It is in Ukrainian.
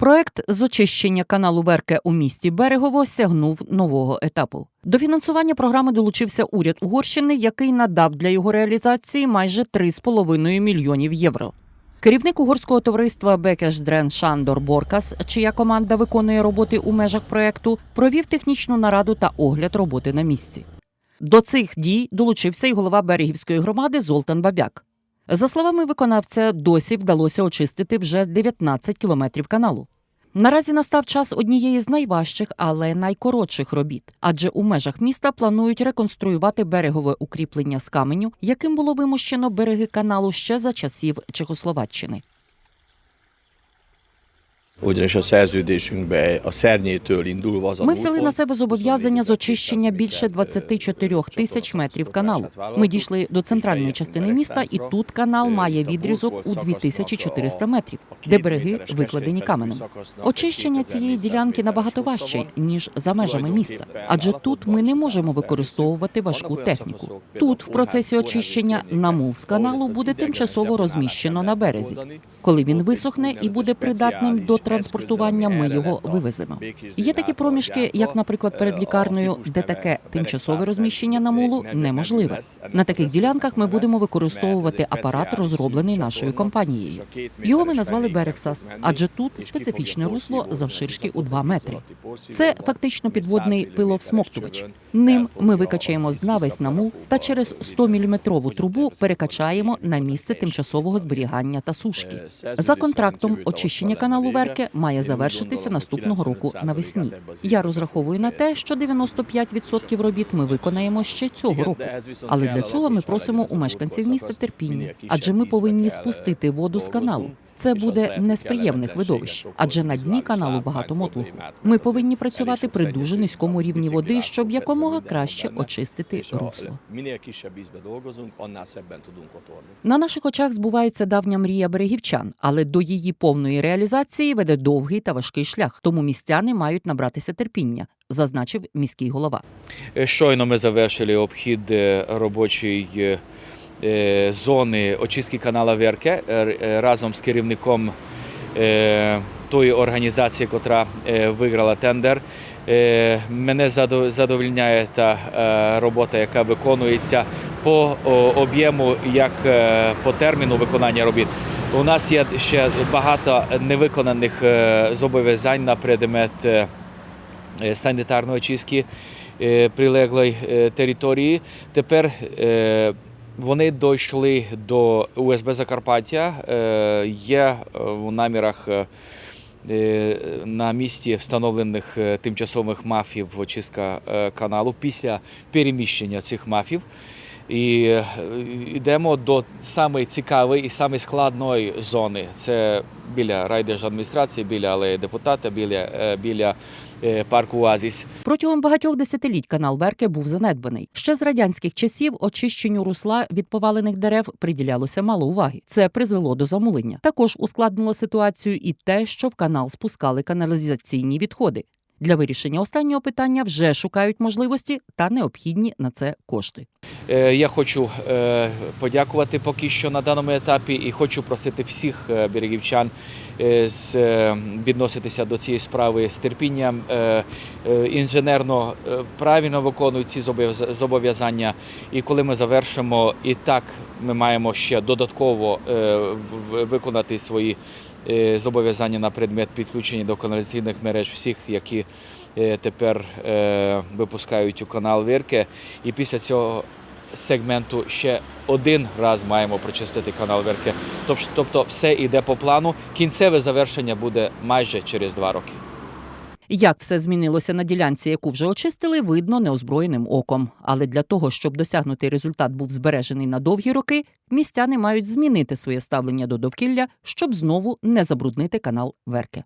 Проект з очищення каналу Верке у місті Берегово сягнув нового етапу. До фінансування програми долучився уряд Угорщини, який надав для його реалізації майже 3,5 мільйонів євро. Керівник угорського товариства Бекешдрен Шандор Боркас, чия команда виконує роботи у межах проекту, провів технічну нараду та огляд роботи на місці. До цих дій долучився і голова берегівської громади Золтан Бабяк. За словами виконавця, досі вдалося очистити вже 19 кілометрів каналу. Наразі настав час однієї з найважчих, але найкоротших робіт, адже у межах міста планують реконструювати берегове укріплення з каменю, яким було вимощено береги каналу ще за часів Чехословаччини. Ugyanis a szerződésünkbe a szernyétől indulva az Ми взяли на себе зобов'язання з очищення більше 24 тисяч метрів каналу. Ми дійшли до центральної частини міста, і тут канал має відрізок у 2400 метрів, де береги викладені каменем. Очищення цієї ділянки набагато важче ніж за межами міста, адже тут ми не можемо використовувати важку техніку. Тут, в процесі очищення, намул з каналу буде тимчасово розміщено на березі. Коли він висохне і буде придатним до транспортування, ми його вивеземо. Є такі проміжки, як, наприклад, перед лікарнею, де таке тимчасове розміщення намулу неможливе. На таких ділянках ми будемо використовувати апарат, розроблений нашою компанією. Його ми назвали Берексас, адже тут специфічне русло завширшки у 2 метри. Це фактично підводний пиловсмоктувач. Ним ми викачаємо з дна весь намул та через 100-мм трубу перекачаємо на місце тимчасового зберігання та сушки. За контрактом очищення каналу Верке має завершитися наступного року навесні. Я розраховую на те, що 95% робіт ми виконаємо ще цього року. Але для цього ми просимо у мешканців міста терпіння, адже ми повинні спустити воду з каналу. Це буде не з приємних видовищ, адже на дні каналу багато мотлуху. Ми повинні працювати при дуже низькому рівні води, щоб якомога краще очистити русло. Szebben tudunk otorni. На наших очах збувається давня мрія берегівчан, але до її повної реалізації веде довгий та важкий шлях. Тому містяни мають набратися терпіння, зазначив міський голова. Е, Щойно ми завершили обхід е, робочої е, е, зони очистки канала Верке е, е, разом з керівником е, тої організації, е, виграла тендер. Е, Мене задо- задовольняє та е, робота, яка виконується по об'єму, як е, по терміну виконання робіт. У нас є ще багато невиконаних е, зобов'язань на предмет е, е, санітарної очистки е, прилеглої е, території. Тепер е, вони дійшли до УСБ Закарпаття. Е, Є в у намірах е, е, на місці встановлених е, тимчасових мафів очистка е, каналу після переміщення цих мафів. І е, йдемо до самої цікавої і самої складної зони. Це біля райдержадміністрації, біля алеї депутата, біля, е, біля е, парку Оазіс. Протягом багатьох десятиліть канал Верке був занедбаний. Ще з радянських часів очищенню русла від повалених дерев приділялося мало уваги. Це призвело до замулення. Також ускладнило ситуацію і те, що в канал спускали каналізаційні відходи. Для вирішення останнього питання вже шукають можливості та необхідні на це кошти. Е, Я хочу е, подякувати поки що на даному етапі і хочу просити всіх е, берегівчан відноситися до цієї справи з терпінням, інженерно правильно виконують ці зобов'яз- зобов'язання. І коли ми завершимо, і так ми маємо ще додатково виконати свої зобов'язання на предмет підключення до каналізаційних мереж всіх, які тепер е, випускають у канал Вірке. І після цього сегменту ще один раз маємо прочистити канал Верке. Тобто все йде по плану. Кінцеве завершення буде майже через два роки. Як все змінилося на ділянці, яку вже очистили, видно неозброєним оком. Але для того, щоб досягнутий результат був збережений на довгі роки, містяни мають змінити своє ставлення до довкілля, щоб знову не забруднити канал Верке.